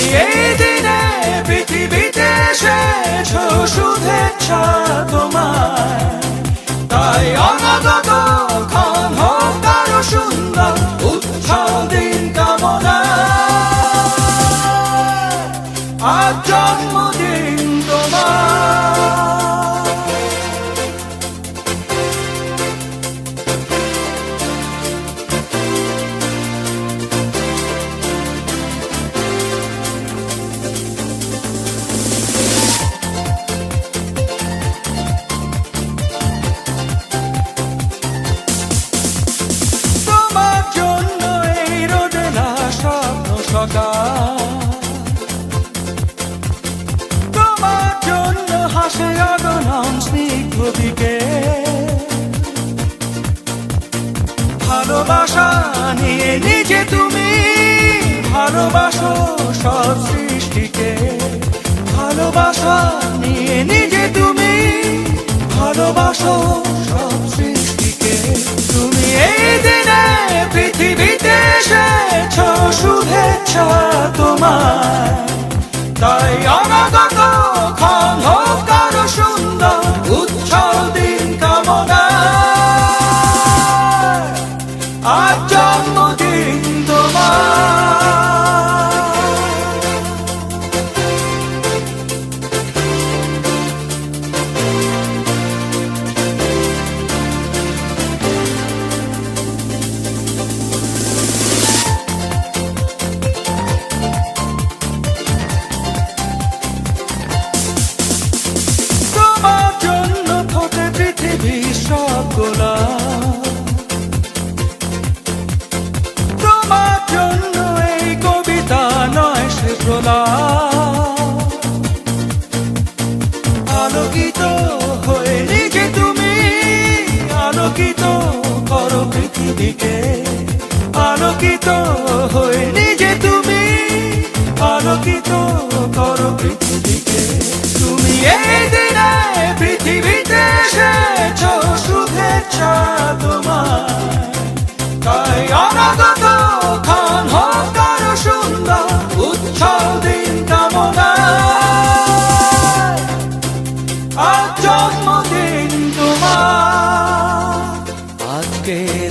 তুমি এই দিনে পৃথিবীতে এসেছ শুভেচ্ছা হাসে অগণন স্নিগ্ধ ভালোবাসা নিয়ে নিজে তুমি ভালোবাসো সব সৃষ্টিকে। ভালোবাসা নিয়ে নিজে তুমি ভালোবাসো সব সৃষ্টিকে। তুমি এই দিনে পৃথিবীতে এসেছ, শুভেচ্ছা তোমার তাই অনাগত I don't প্রলাপ আলোকিত হয়ে নিজে তুমি আলোকিত করো পৃথিবীকে। আলোকিত হয়ে নিজে তুমি আলোকিত করো পৃথিবীকে। তোমার।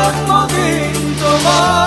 আজ তোমার।